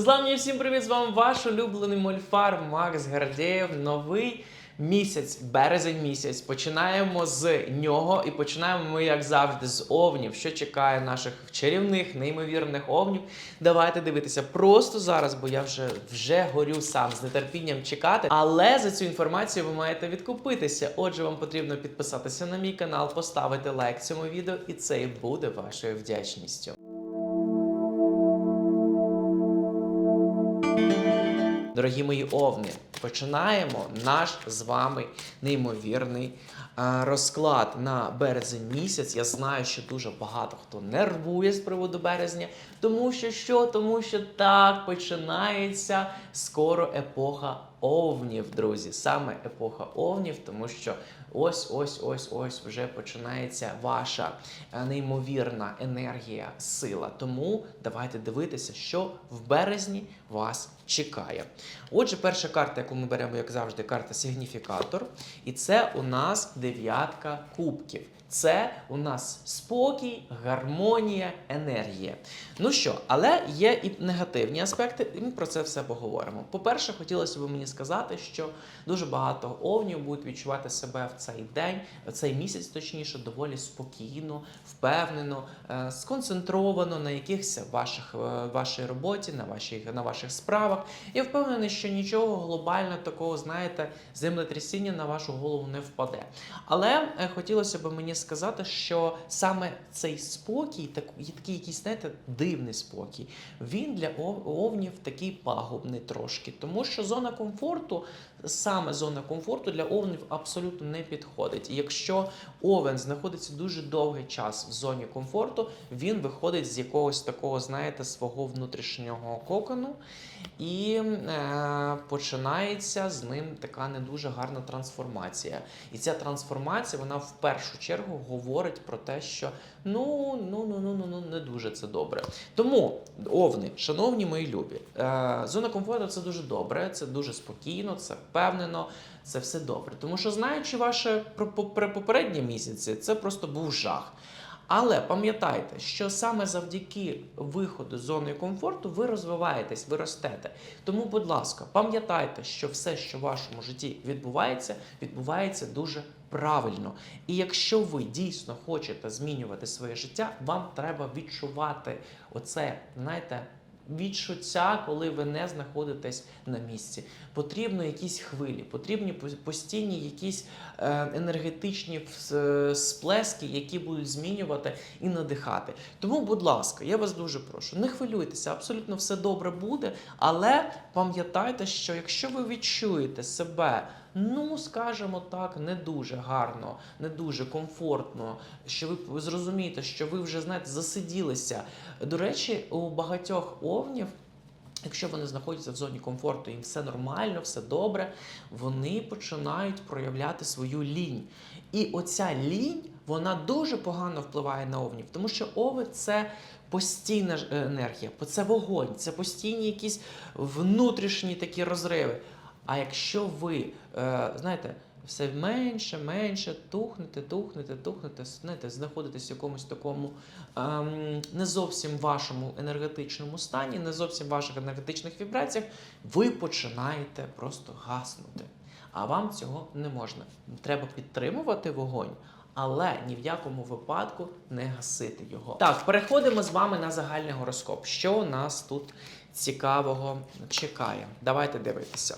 Незламні всім привіт! З вами ваш улюблений мольфар Макс Гардєєв. Новий місяць, березень місяць. Починаємо з нього і починаємо ми, як завжди, з овнів. Що чекає наших чарівних, неймовірних овнів. Давайте дивитися просто зараз, бо я вже, вже горю сам з нетерпінням чекати. Але за цю інформацію ви маєте відкупитися. Отже, вам потрібно підписатися на мій канал, поставити лайк цьому відео, і це і буде вашою вдячністю. Дорогі мої овни, починаємо наш з вами неймовірний розклад на березень місяць. Я знаю, що дуже багато хто нервує з приводу березня, тому що що? Тому що так починається скоро епоха овнів, друзі. Саме епоха овнів, тому що ось ось ось ось вже починається ваша е, неймовірна енергія, сила. Тому давайте дивитися, що в березні вас чекає. Отже, перша карта, яку ми беремо, як завжди, карта сигніфікатор. І це у нас дев'ятка кубків. Це у нас спокій, гармонія, енергія. Ну що, але є і негативні аспекти, і ми про це все поговоримо. По-перше, хотілося б мені сказати, що дуже багато овнів будуть відчувати себе в цей день, цей місяць, точніше, доволі спокійно, впевнено, е, сконцентровано на якихось ваших е, вашій роботі, на ваших, на ваших справах. Я впевнений, що нічого глобально такого, знаєте, землетрясіння на вашу голову не впаде. Але е, хотілося б мені сказати, що саме цей спокій, так, такий якийсь, знаєте, дивний спокій, він для овнів такий пагубний трошки, тому що зона комфорту, саме зона комфорту для овнів абсолютно не підходить. І якщо овен знаходиться дуже довгий час в зоні комфорту, він виходить з якогось такого, знаєте, свого внутрішнього кокону, і е, починається з ним така не дуже гарна трансформація. І ця трансформація, вона в першу чергу говорить про те, що ну, ну, ну, ну, ну, ну не дуже це добре. Тому, овни, шановні мої любі, е, зона комфорту це дуже добре, це дуже спокійно, це впевнено, це все добре. Тому що, знаючи ваше попередні місяці, це просто був жах. Але пам'ятайте, що саме завдяки виходу з зони комфорту ви розвиваєтесь, ви ростете. Тому, будь ласка, пам'ятайте, що все, що в вашому житті відбувається, відбувається дуже правильно. І якщо ви дійсно хочете змінювати своє життя, вам треба відчувати оце, знаєте. Відчуття, коли ви не знаходитесь на місці. Потрібно якісь хвилі, потрібні постійні якісь е, енергетичні е, сплески, які будуть змінювати і надихати. Тому, будь ласка, я вас дуже прошу, не хвилюйтеся, абсолютно все добре буде, але пам'ятайте, що якщо ви відчуєте себе, ну скажімо так, не дуже гарно, не дуже комфортно, що ви, зрозумієте, що ви вже знаєте, засиділися. До речі, у багатьох овнів. Якщо вони знаходяться в зоні комфорту, їм все нормально, все добре, вони починають проявляти свою лінь. І оця лінь вона дуже погано впливає на овнів, тому що ови це постійна е, енергія, це вогонь, це постійні якісь внутрішні такі розриви. А якщо ви, е, знаєте, все менше, менше тухнете, тухнете, тухнете, знаєте, знаходитесь в якомусь такому ем, не зовсім вашому енергетичному стані, не зовсім ваших енергетичних вібраціях, ви починаєте просто гаснути. А вам цього не можна. Треба підтримувати вогонь. Але ні в якому випадку не гасити його. Так, переходимо з вами на загальний гороскоп. Що у нас тут цікавого чекає? Давайте дивитися.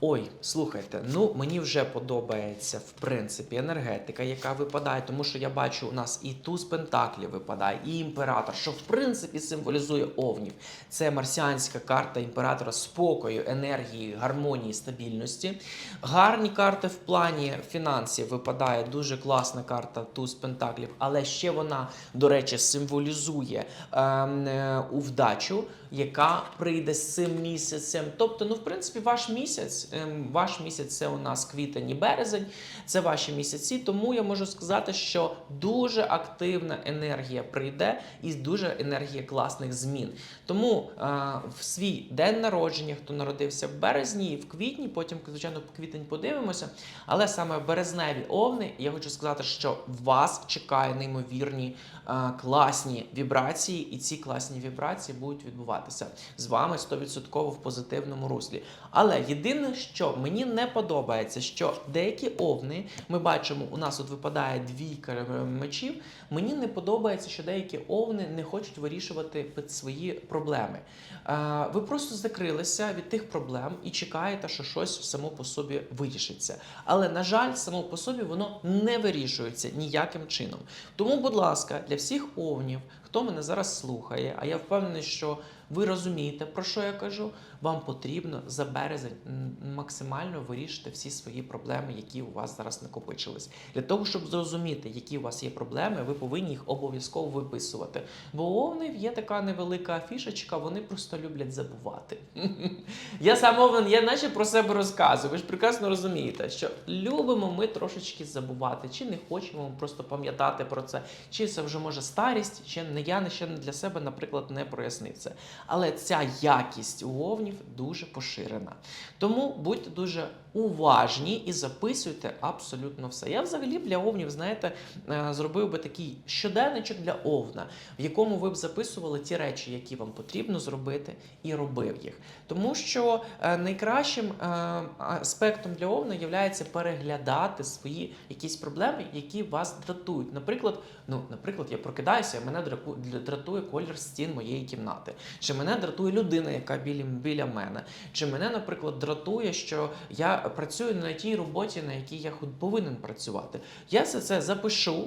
Ой, слухайте, ну мені вже подобається в принципі енергетика, яка випадає, тому що я бачу, у нас і туз пентаклів випадає, і імператор, що в принципі символізує овнів. Це марсіанська карта імператора спокою, енергії, гармонії, стабільності. Гарні карти в плані фінансів випадає дуже класна карта туз пентаклів, але ще вона, до речі, символізує ем, е, у вдачу, яка прийде з цим місяцем. Тобто, ну, в принципі, ваш місяць місяць. Ем, Ваш місяць це у нас квітень і березень, це ваші місяці. Тому я можу сказати, що дуже активна енергія прийде і дуже енергія класних змін. Тому е, в свій день народження, хто народився в березні і в квітні, потім, звичайно, в квітень подивимося. Але саме березневі овни, я хочу сказати, що вас чекає неймовірні е, класні вібрації, і ці класні вібрації будуть відбуватися з вами 100% в позитивному руслі. Але єдине, що мені не подобається, що деякі овни, ми бачимо, у нас от випадає двійка мечів. Мені не подобається, що деякі овни не хочуть вирішувати свої проблеми. Е, Ви просто закрилися від тих проблем і чекаєте, що щось само по собі вирішиться. Але на жаль, само по собі воно не вирішується ніяким чином. Тому, будь ласка, для всіх овнів, хто мене зараз слухає, а я впевнений, що ви розумієте, про що я кажу. Вам потрібно за березень максимально вирішити всі свої проблеми, які у вас зараз накопичились. Для того, щоб зрозуміти, які у вас є проблеми, ви повинні їх обов'язково виписувати. Бо у овнів є така невелика фішечка, вони просто люблять забувати. Я сам я наче про себе розказую. Ви ж прекрасно розумієте, що любимо ми трошечки забувати, чи не хочемо просто пам'ятати про це, чи це вже може старість, чи не я не ще для себе, наприклад, не прояснив це. Але ця якість у овнів дуже поширена. Тому будьте дуже уважні і записуйте абсолютно все. Я взагалі для овнів, знаєте, е, зробив би такий щоденничок для овна, в якому ви б записували ті речі, які вам потрібно зробити, і робив їх. Тому що е, найкращим е, аспектом для овна є переглядати свої якісь проблеми, які вас дратують. Наприклад, ну, наприклад, я прокидаюся, і мене дратує колір стін моєї кімнати. Чи мене дратує людина, яка біля, біля мене? Чи мене, наприклад, дратує, що я працюю не на тій роботі, на якій я повинен працювати? Я все це запишу.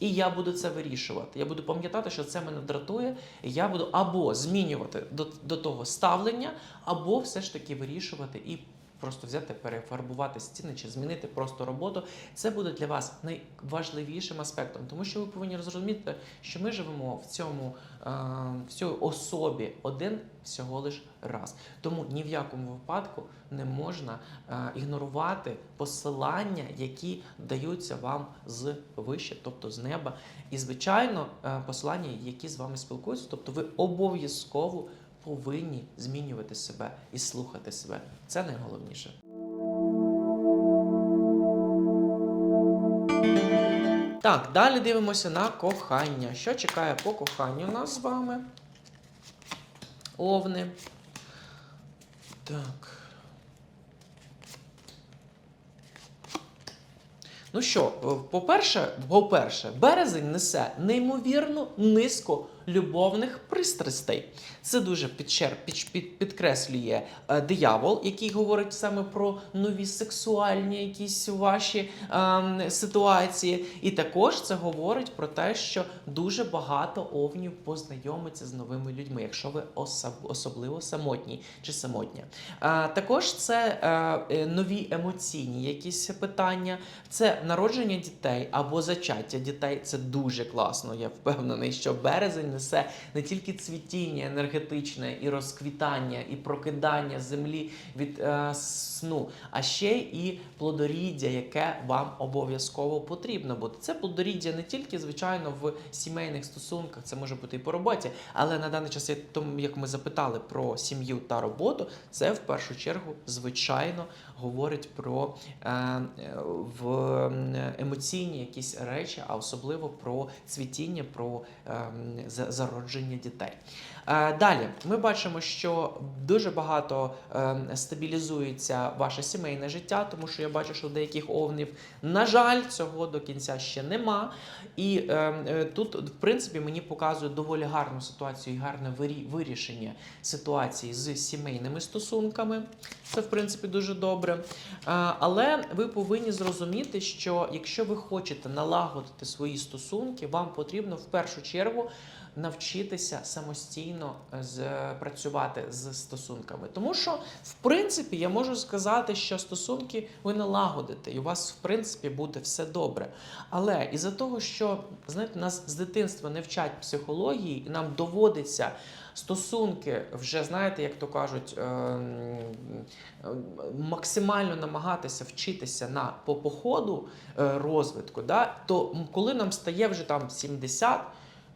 І я буду це вирішувати. Я буду пам'ятати, що це мене дратує, і я буду або змінювати до, до того ставлення, або все ж таки вирішувати і просто взяти, перефарбувати стіни чи змінити просто роботу. Це буде для вас найважливішим аспектом, тому що ви повинні зрозуміти, що ми живемо в цьому е, в цій особі один всього лиш раз. Тому ні в якому випадку не можна е, ігнорувати посилання, які даються вам з вище, тобто з неба. І звичайно, е, посилання, які з вами спілкуються, тобто ви обов'язково повинні змінювати себе і слухати себе. Це найголовніше. Так, далі дивимося на кохання. Що чекає по коханню нас з вами? Овни. Так. Ну що, е, по-перше, по-перше, березень несе неймовірно низько любовних пристрастей. Це дуже підчер, під, під, підкреслює е, диявол, який говорить саме про нові сексуальні якісь ваші ем, ситуації. І також це говорить про те, що дуже багато овнів познайомиться з новими людьми, якщо ви особ, особливо самотні чи самотня. Е, також це е, е, нові емоційні якісь питання, це народження дітей або зачаття дітей. Це дуже класно. Я впевнений, що березень несе не тільки цвітіння енергетичне і розквітання, і прокидання землі від е, сну, а ще і плодоріддя, яке вам обов'язково потрібно бути. Це плодоріддя не тільки, звичайно, в сімейних стосунках, це може бути і по роботі, але на даний час, тому як ми запитали про сім'ю та роботу, це в першу чергу, звичайно, говорить про е, в емоційні якісь речі, а особливо про цвітіння, про ем, зародження дітей. Е, Далі ми бачимо, що дуже багато ем, стабілізується ваше сімейне життя, тому що я бачу, що деяких овнів, на жаль, цього до кінця ще нема. І е, тут, в принципі, мені показує доволі гарну ситуацію і гарне вирі- вирішення ситуації з сімейними стосунками. Це, в принципі, дуже добре. Е, Але ви повинні зрозуміти, що якщо ви хочете налагодити свої стосунки, вам потрібно в першу чергу навчитися самостійно е, з, працювати з стосунками. Тому що, в принципі, я можу сказати, що стосунки ви налагодите, і у вас, в принципі, буде все добре. Але із-за того, що знаєте, нас з дитинства не вчать психології, і нам доводиться стосунки вже знаєте, як то кажуть, ем, максимально намагатися вчитися на по походу е, розвитку, да, то коли нам стає вже там 70,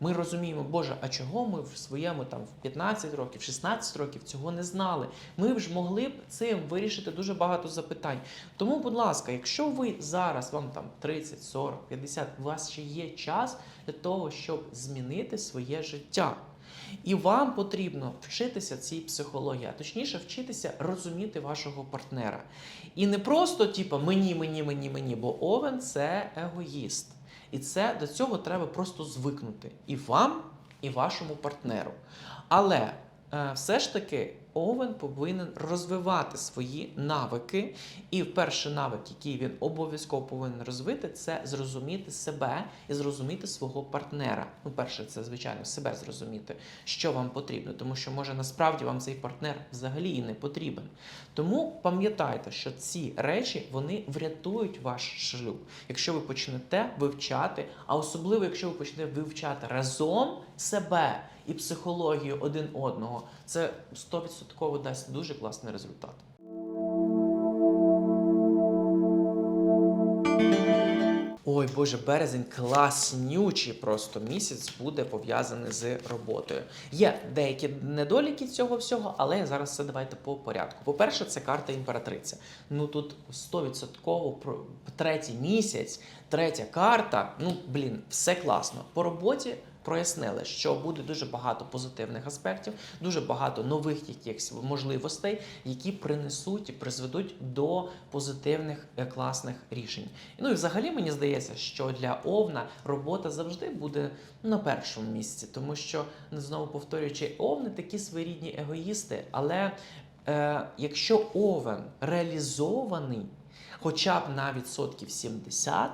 ми розуміємо, Боже, а чого ми в своєму там в 15 років, 16 років цього не знали? Ми ж могли б цим вирішити дуже багато запитань. Тому, будь ласка, якщо ви зараз вам там 30, 40, 50, у вас ще є час для того, щоб змінити своє життя. І вам потрібно вчитися цій психології, а точніше вчитися розуміти вашого партнера. І не просто, типу, мені, мені, мені, мені, бо Овен це егоїст. І це до цього треба просто звикнути і вам, і вашому партнеру. Але е, все ж таки Овен повинен розвивати свої навики. І перший навик, який він обов'язково повинен розвити, це зрозуміти себе і зрозуміти свого партнера. Ну, перше, це звичайно себе зрозуміти, що вам потрібно, тому що може насправді вам цей партнер взагалі і не потрібен. Тому пам'ятайте, що ці речі вони врятують ваш шлюб, якщо ви почнете вивчати, а особливо якщо ви почнете вивчати разом себе і психологію один одного, це 100% дасть дуже класний результат. Ой, Боже, березень класнючий просто місяць буде пов'язаний з роботою. Є деякі недоліки цього всього, але зараз все давайте по порядку. По-перше, це карта імператриця. Ну тут 100% про третій місяць, третя карта. Ну, блін, все класно. По роботі прояснили, що буде дуже багато позитивних аспектів, дуже багато нових якихось можливостей, які принесуть і призведуть до позитивних е, класних рішень. Ну і взагалі мені здається, що для Овна робота завжди буде на першому місці, тому що знову повторюючи, овни такі своєрідні егоїсти, але е, якщо овен реалізований, хоча б на відсотків 70,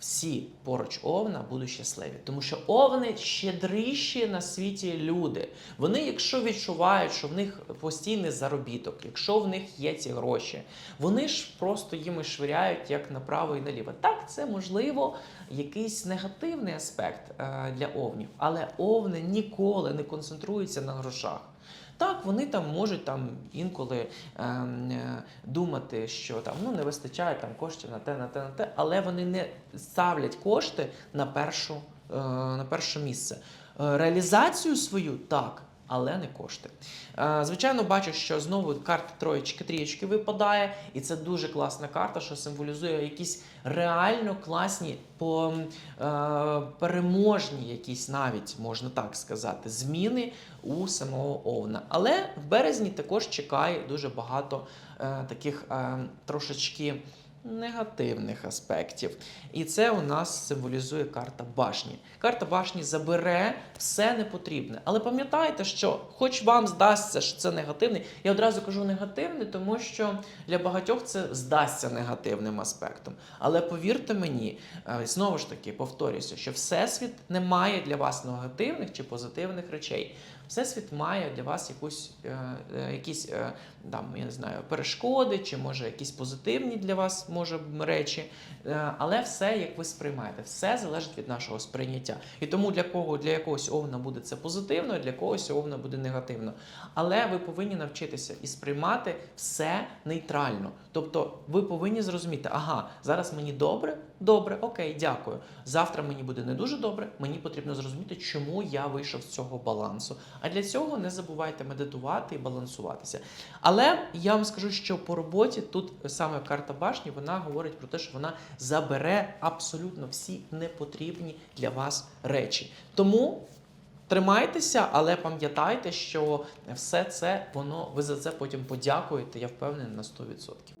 всі поруч овна будуть щасливі, тому що овни щедріші на світі люди. Вони, якщо відчувають, що в них постійний заробіток, якщо в них є ці гроші, вони ж просто їми швиряють як направо і наліво. Так, це можливо якийсь негативний аспект е, для овнів, але овни ніколи не концентруються на грошах. Так, вони там можуть там інколи е, е, думати, що там ну не вистачає там коштів на те, на те, на те, але вони не ставлять кошти на першу, е, на перше місце. Е, реалізацію свою так. Але не кошти. Е, Звичайно, бачу, що знову карта троєчки, трієчки випадає, і це дуже класна карта, що символізує якісь реально класні, по, е, переможні, якісь навіть можна так сказати, зміни у самого Овна. Але в березні також чекає дуже багато е, таких трошечки негативних аспектів. І це у нас символізує карта башні. Карта башні забере все непотрібне. Але пам'ятайте, що, хоч вам здасться, що це негативний, я одразу кажу негативний, тому що для багатьох це здасться негативним аспектом. Але повірте мені, е, знову ж таки повторюся, що всесвіт не має для вас негативних чи позитивних речей. Всесвіт має для вас якусь, е, е, якісь е, там, я не знаю, перешкоди, чи може якісь позитивні для вас може речі. Але все, як ви сприймаєте, все залежить від нашого сприйняття. І тому для кого для якогось овна буде це позитивно, для когось овна буде негативно. Але ви повинні навчитися і сприймати все нейтрально. Тобто ви повинні зрозуміти, ага, зараз мені добре, добре, окей, дякую. Завтра мені буде не дуже добре. Мені потрібно зрозуміти, чому я вийшов з цього балансу. А для цього не забувайте медитувати і балансуватися. Але я вам скажу, що по роботі тут саме карта башні вона говорить про те, що вона забере абсолютно всі непотрібні для вас речі. Тому. Тримайтеся, але пам'ятайте, що все це воно ви за це потім подякуєте. Я впевнений на 100%.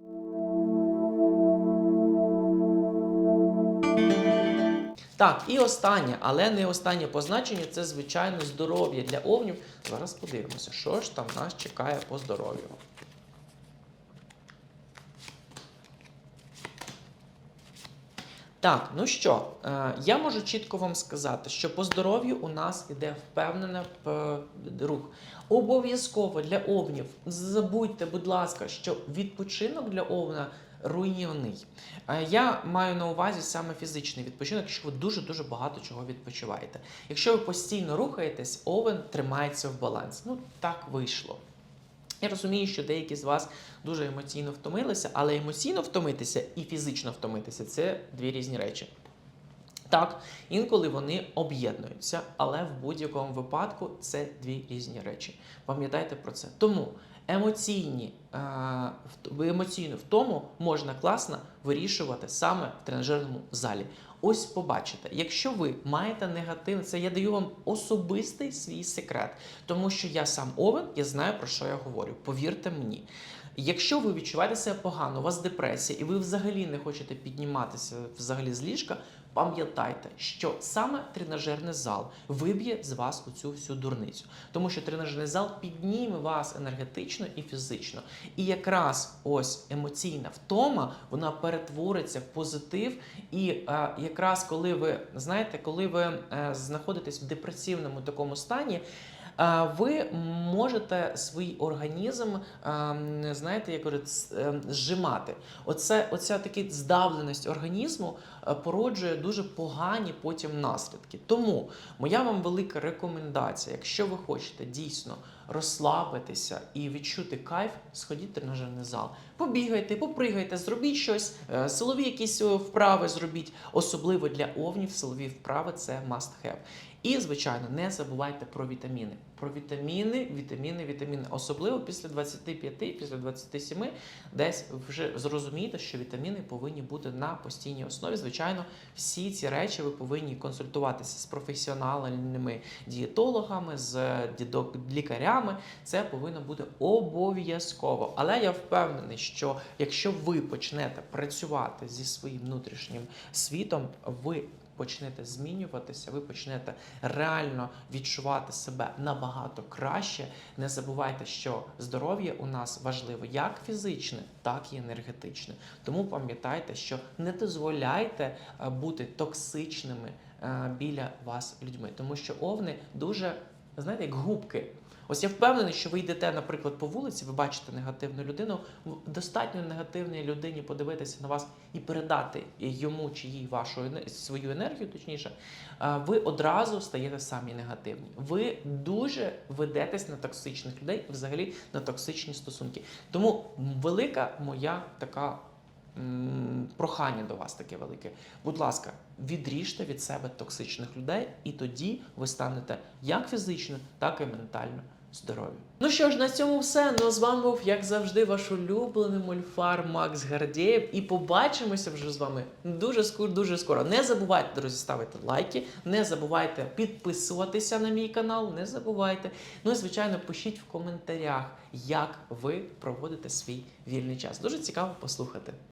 Так, і останнє, але не останнє позначення це звичайно здоров'я для овнів. Зараз подивимося, що ж там нас чекає по здоров'ю. Так, ну що, е, я можу чітко вам сказати, що по здоров'ю у нас іде впевнений е, рух. Обов'язково для овнів забудьте, будь ласка, що відпочинок для овна руйнівний. Е, Я маю на увазі саме фізичний відпочинок, якщо ви дуже-дуже багато чого відпочиваєте. Якщо ви постійно рухаєтесь, овен тримається в балансі. Ну, так вийшло. Я розумію, що деякі з вас дуже емоційно втомилися, але емоційно втомитися і фізично втомитися це дві різні речі. Так, інколи вони об'єднуються, але в будь-якому випадку це дві різні речі. Пам'ятайте про це. Тому емоційні, е, емоційну втому можна класно вирішувати саме в тренажерному залі. Ось побачите, якщо ви маєте негатив, це я даю вам особистий свій секрет, тому що я сам овен, я знаю про що я говорю. Повірте мені. Якщо ви відчуваєте себе погано, у вас депресія, і ви взагалі не хочете підніматися взагалі з ліжка, пам'ятайте, що саме тренажерний зал виб'є з вас оцю всю дурницю. Тому що тренажерний зал підніме вас енергетично і фізично. І якраз ось емоційна втома вона перетвориться в позитив. І е, якраз коли ви знаєте, коли ви е, знаходитесь в депресивному такому стані. Ви можете свій організм, е, знаєте, як кажуть, е, зжимати. Оце, оця така здавленість організму е, породжує дуже погані потім наслідки. Тому моя вам велика рекомендація, якщо ви хочете дійсно розслабитися і відчути кайф, сходіть в тренажерний зал. Побігайте, попригайте, зробіть щось, е, силові якісь е, вправи зробіть. Особливо для овнів силові вправи це must have. І, звичайно, не забувайте про вітаміни. Про вітаміни, вітаміни, вітаміни. Особливо після 25, після 27, десь вже зрозумієте, що вітаміни повинні бути на постійній основі. Звичайно, всі ці речі ви повинні консультуватися з професіональними дієтологами, з дідок- лікарями. Це повинно бути обов'язково. Але я впевнений, що якщо ви почнете працювати зі своїм внутрішнім світом, ви почнете змінюватися, ви почнете реально відчувати себе набагато краще. Не забувайте, що здоров'я у нас важливо як фізичне, так і енергетичне. Тому пам'ятайте, що не дозволяйте е, бути токсичними е, біля вас людьми, тому що овни дуже, знаєте, як губки. Ось я впевнений, що ви йдете, наприклад, по вулиці, ви бачите негативну людину. Достатньо негативній людині подивитися на вас і передати йому чи їй вашу свою енергію, точніше, ви одразу стаєте самі негативні. Ви дуже ведетесь на токсичних людей, взагалі на токсичні стосунки. Тому велика моя така. Прохання до вас таке велике. Будь ласка, відріжте від себе токсичних людей, і тоді ви станете як фізично, так і ментально здорові. Ну що ж, на цьому все. Ну з вами був, як завжди, ваш улюблений мольфар Макс Гардєєв. І побачимося вже з вами дуже скоро, дуже скоро. Не забувайте, друзі, ставити лайки, не забувайте підписуватися на мій канал, не забувайте. Ну і звичайно, пишіть в коментарях, як ви проводите свій вільний час. Дуже цікаво послухати.